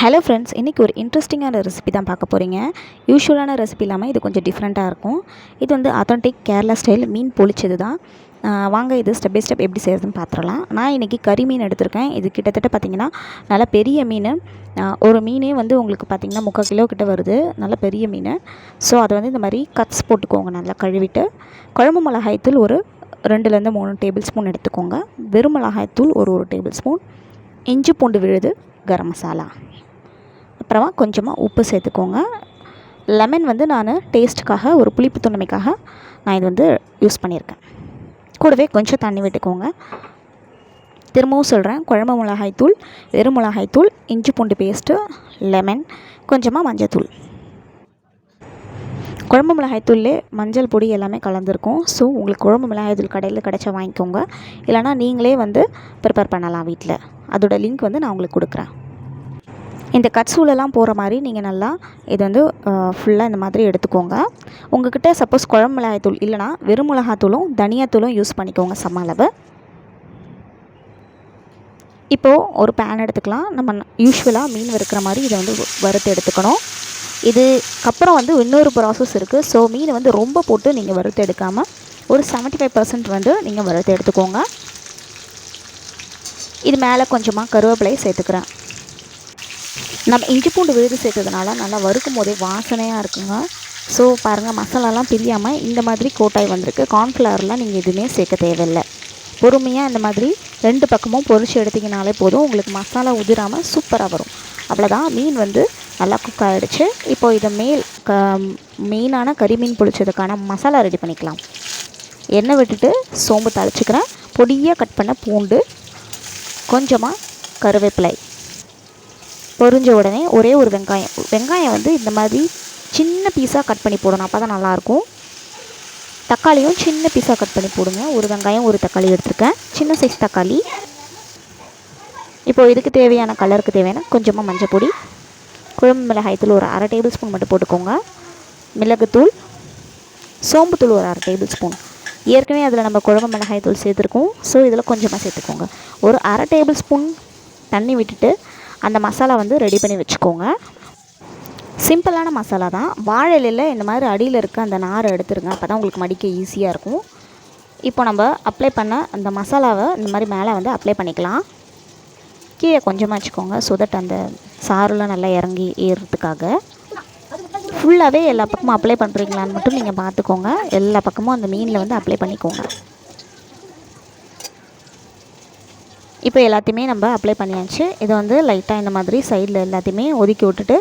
Hello friends இன்றைக்கி ஒரு இன்ட்ரெஸ்டிங்கான ரெசிபி தான் பார்க்க போகிறீங்க யூஷுவலான ரெசிபி இல்லாமல் இது கொஞ்சம் டிஃப்ரெண்ட்டாக இருக்கும். இது வந்து அத்தன்டிக் கேரளா ஸ்டைல் மீன் பொழிச்சது தான். வாங்க இது ஸ்டெப் பை ஸ்டெப் எப்படி செய்கிறதுன்னு பார்த்துடலாம். நான் இன்றைக்கி கறி மீன் எடுத்திருக்கேன். இது கிட்டத்தட்ட பார்த்திங்கன்னா நல்லா பெரிய மீன். ஒரு மீனே வந்து உங்களுக்கு பார்த்திங்கன்னா முக்கால் கிலோ கிட்ட வருது. நல்ல பெரிய மீன். ஸோ அதை வந்து இந்த மாதிரி கட்ஸ் போட்டுக்கோங்க நல்லா கழுவிட்டு. குழம்பு மிளகாய்த்தூள் ஒரு ரெண்டுலேருந்து மூணு டேபிள் ஸ்பூன் எடுத்துக்கோங்க. வெறும் மிளகாய்த்தூள் ஒரு ஒரு டேபிள் ஸ்பூன் இஞ்சி பூண்டு விழுது கரம் மசாலா. அப்புறமா கொஞ்சமாக உப்பு சேர்த்துக்கோங்க. லெமன் வந்து நான் டேஸ்ட்டுக்காக ஒரு புளிப்பு தன்மைக்காக நான் இது வந்து யூஸ் பண்ணியிருக்கேன். கூடவே கொஞ்சம் தண்ணி விட்டுக்கோங்க. திரும்பவும் சொல்கிறேன் குழம்பு மிளகாய்த்தூள் வெறும் மிளகாய்த்தூள் இஞ்சி பூண்டு பேஸ்ட்டு லெமன் கொஞ்சமாக மஞ்சத்தூள் குழம்பு மிளகாய்த்தூள்லே மஞ்சள் பொடி எல்லாமே கலந்துருக்கும். ஸோ உங்களுக்கு குழம்பு மிளகாய்த்தூள் கடையில் கிடச்சா வாங்கிக்கோங்க. இல்லைனா நீங்களே வந்து ப்ரிப்பேர் பண்ணலாம் வீட்டில் அதோட லிங்க் வந்து நான் உங்களுக்கு கொடுக்குறேன். இந்த கட்ஸூலெலாம் போகிற மாதிரி நீங்கள் நல்லா இது வந்து ஃபுல்லாக இந்த மாதிரி எடுத்துக்கோங்க. உங்கள்கிட்ட சப்போஸ் குழம்பு மிளகாய்த்தூள் இல்லைனா வெறும் மிளகாத்தூளும் தனியாத்தூளும் யூஸ் பண்ணிக்கோங்க சம அளவு. இப்போது ஒரு பேன் எடுத்துக்கலாம். நம்ம யூஸ்வலாக மீன் வறுக்கிற மாதிரி இதை வந்து வறுத்து எடுத்துக்கணும். இதுக்கப்புறம் வந்து இன்னொரு ப்ராசஸ் இருக்குது ஸோ மீனை வந்து ரொம்ப போட்டு நீங்கள் வறுத்து எடுக்காமல் ஒரு செவன்ட்டி ஃபைவ் பர்சன்ட் வந்து நீங்கள் வறுத்து எடுத்துக்கோங்க. இது மேலே கொஞ்சமாக கருவேப்பிலையை சேர்த்துக்கிறேன். நம்ம இஞ்சி பூண்டு விழுது சேர்த்ததுனால நல்லா வறுக்கும் போதே வாசனையாக இருக்குங்க. ஸோ பாருங்கள் மசாலாலாம் பிரியாமல் இந்த மாதிரி கோட்டாய் வந்திருக்கு. கார்ன்ஃப்ளவர்லாம் நீங்கள் எதுவுமே சேர்க்க தேவையில்லை. பொறுமையாக இந்த மாதிரி ரெண்டு பக்கமும் பொரிச்சு எடுத்திங்கனாலே போதும் உங்களுக்கு மசாலா உதிராமல் சூப்பராக வரும். அவ்வளோதான் மீன் வந்து நல்லா குக் ஆகிடுச்சு இப்போது இதை மேல் க மெயினான கறிமீன் பொழிச்சதுக்கான மசாலா ரெடி பண்ணிக்கலாம். எண்ணெய் விட்டுட்டு சோம்பு தழைச்சிக்கிறேன் பொடியாக கட் பண்ண பூண்டு கொஞ்சமாக கருவேப்பிலை. பொரிஞ்ச உடனே ஒரே ஒரு வெங்காயம். வெங்காயம் வந்து இந்த மாதிரி சின்ன பீஸாக கட் பண்ணி போடணும். அப்போ தான் நல்லாயிருக்கும். தக்காளியும் சின்ன பீஸாக கட் பண்ணி போடுங்க. ஒரு வெங்காயம் ஒரு தக்காளி எடுத்துருக்கேன். சின்ன சைஸ் தக்காளி. இப்போது இதுக்கு தேவையான கலருக்கு தேவையான கொஞ்சமாக மஞ்சள் பொடி குழம்பு மிளகாய்த்தூள் ஒரு அரை டேபிள் ஸ்பூன் மட்டும் போட்டுக்கோங்க. மிளகுத்தூள் சோம்புத்தூள் ஒரு அரை டேபிள் ஸ்பூன் ஏற்கனவே அதில் நம்ம குழம்பு மிளகாய் தூள் சேர்த்துருக்கோம். ஸோ இதில் கொஞ்சமாக சேர்த்துக்கோங்க. ஒரு அரை டேபிள் ஸ்பூன் தண்ணி விட்டுட்டு அந்த மசாலா வந்து ரெடி பண்ணி வச்சுக்கோங்க. சிம்பிளான மசாலா தான். வாழை இலையில் இந்த மாதிரி அடியில் இருக்க அந்த நாரை எடுத்துருங்க. அப்போ தான் உங்களுக்கு மடிக்க ஈஸியாக இருக்கும். இப்போ நம்ம அப்ளை பண்ண அந்த மசாலாவை இந்த மாதிரி மேலே வந்து அப்ளை பண்ணிக்கலாம். கீழே கொஞ்சமாக வச்சுக்கோங்க. ஸோ தட் அந்த சாறுலாம் நல்லா இறங்கி ஏறுறதுக்காக. ஃபுல்லாகவே எல்லா பக்கமும் அப்ளை பண்ணுறீங்களான்னு மட்டும் நீங்கள் பார்த்துக்கோங்க. எல்லா பக்கமும் அந்த மீனில் வந்து அப்ளை பண்ணிக்கோங்க. இப்போ எல்லாத்தையுமே நம்ம அப்ளை பண்ணியாச்சு. இதை வந்து லைட்டாக இந்த மாதிரி சைடில் எல்லாத்தையுமே ஒதுக்கி விட்டுட்டு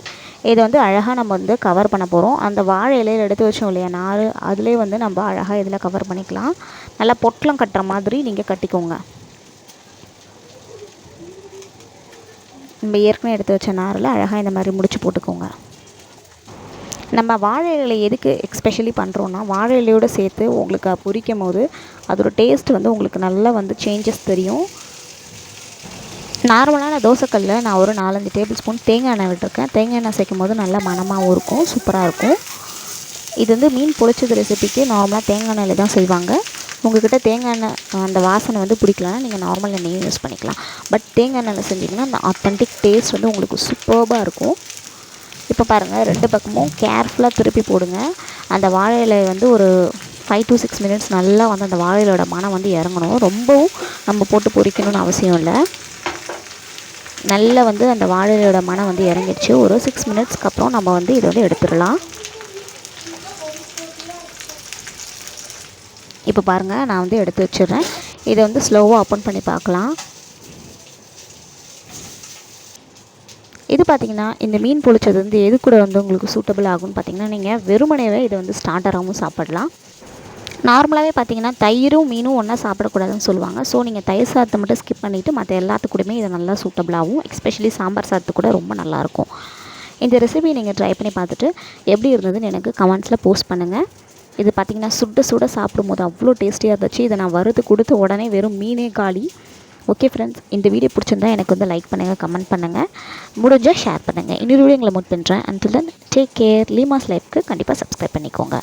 இதை வந்து அழகாக நம்ம வந்து கவர் பண்ண போகிறோம் அந்த வாழை இலையில் எடுத்து வச்சோம் இல்லையா நார் அதிலே வந்து நம்ம அழகாக இதில் கவர் பண்ணிக்கலாம். நல்லா பொட்டலம் கட்டுற மாதிரி நீங்கள் கட்டிக்கோங்க. நம்ம ஏற்கனவே எடுத்து வச்ச நாரில் அழகாக இந்த மாதிரி முடிச்சு போட்டுக்கோங்க. நம்ம வாழை இலை எதுக்கு எக்ஸ்பெஷலி பண்ணுறோன்னா வாழை இலையோடு சேர்த்து உங்களுக்கு பொரிக்கும் போது அதோடய டேஸ்ட் வந்து உங்களுக்கு நல்லா வந்து சேஞ்சஸ் தெரியும். நார்மலான தோசைக்கல்லில் நான் ஒரு நாலஞ்சு டேபிள் ஸ்பூன் தேங்காய் எண்ணெய் விட்டுருக்கேன். தேங்காய் எண்ணெய் சேர்க்கும் போது நல்லா மனமாகவும் இருக்கும் சூப்பராக இருக்கும். இது வந்து மீன் பொழிச்சது ரெசிபிக்கு நார்மலாக தேங்காய் எண்ணெயில் தான் செய்வாங்க. உங்கள்கிட்ட தேங்காய் எண்ணெய் அந்த வாசனை வந்து பிடிக்கலன்னா நீங்கள் நார்மல் எண்ணெயும் யூஸ் பண்ணிக்கலாம். பட் தேங்காய் எண்ணெயில் செஞ்சிங்கன்னா அந்த ஆத்தென்டிக் டேஸ்ட் வந்து உங்களுக்கு சூப்பர்பாக இருக்கும். இப்போ பாருங்கள் ரெண்டு பக்கமும் கேர்ஃபுல்லாக திருப்பி போடுங்க. அந்த வாழை வந்து ஒரு ஃபைவ் டு சிக்ஸ் மினிட்ஸ் நல்லா வந்து அந்த வாழையிலோட மனம் வந்து இறங்கணும். ரொம்பவும் நம்ம போட்டு பொரிக்கணும்னு அவசியம் இல்லை. நல்லா வந்து அந்த வாழையோட மனம் வந்து இறங்கிடுச்சு. ஒரு சிக்ஸ் மினிட்ஸ்க்கு அப்புறம் நம்ம வந்து இதை வந்து எடுத்துடலாம். இப்போ பாருங்கள் நான் வந்து எடுத்து வச்சிடுறேன். இதை வந்து ஸ்லோவாக ஓப்பன் பண்ணி பார்க்கலாம். இது பார்த்திங்கன்னா இந்த மீன் பொழிச்சது வந்து எது கூட வந்து உங்களுக்கு சூட்டபிள் ஆகும்னு பார்த்திங்கன்னா நீங்கள் வெறுமனையவே இதை வந்து ஸ்டார்டராகவும் சாப்பிடலாம். நார்மலாகவே பார்த்தீங்கன்னா தயிரும் மீனும் ஒன்றா சாப்பிடக்கூடாதுன்னு சொல்லுவாங்க. ஸோ நீங்கள் தயிர் சாதத்தை மட்டும் ஸ்கிப் பண்ணிவிட்டு மற்ற எல்லாத்துக்கூடமே இது நல்லா சூட்டபிளாகவும் எஸ்பெஷலி சாம்பார் சாதத்து கூட ரொம்ப நல்லாயிருக்கும். இந்த ரெசிபி நீங்கள் ட்ரை பண்ணி பார்த்துட்டு எப்படி இருந்ததுன்னு எனக்கு கமெண்ட்ஸில் போஸ்ட் பண்ணுங்கள் இது பார்த்திங்கன்னா சுட சுட சாப்பிடும்போது அவ்வளோ டேஸ்டியாக இருந்துச்சு. இதை நான் வறுத்து கொடுத்து உடனே வெறும் மீனே காலி. ஓகே ஃப்ரெண்ட்ஸ் இந்த வீடியோ பிடிச்சிருந்தா எனக்கு வந்து லைக் பண்ணுங்கள் கமெண்ட் பண்ணுங்கள் முடிஞ்சால் ஷேர் பண்ணுங்கள் இன்னொரு வீடியோ எங்களை மூட் பண்ணுறேன் அண்ட் தென் டேக் கேர் லீமாஸ் லைஃப்க்கு கண்டிப்பாக சப்ஸ்கிரைப் பண்ணிக்கோங்க.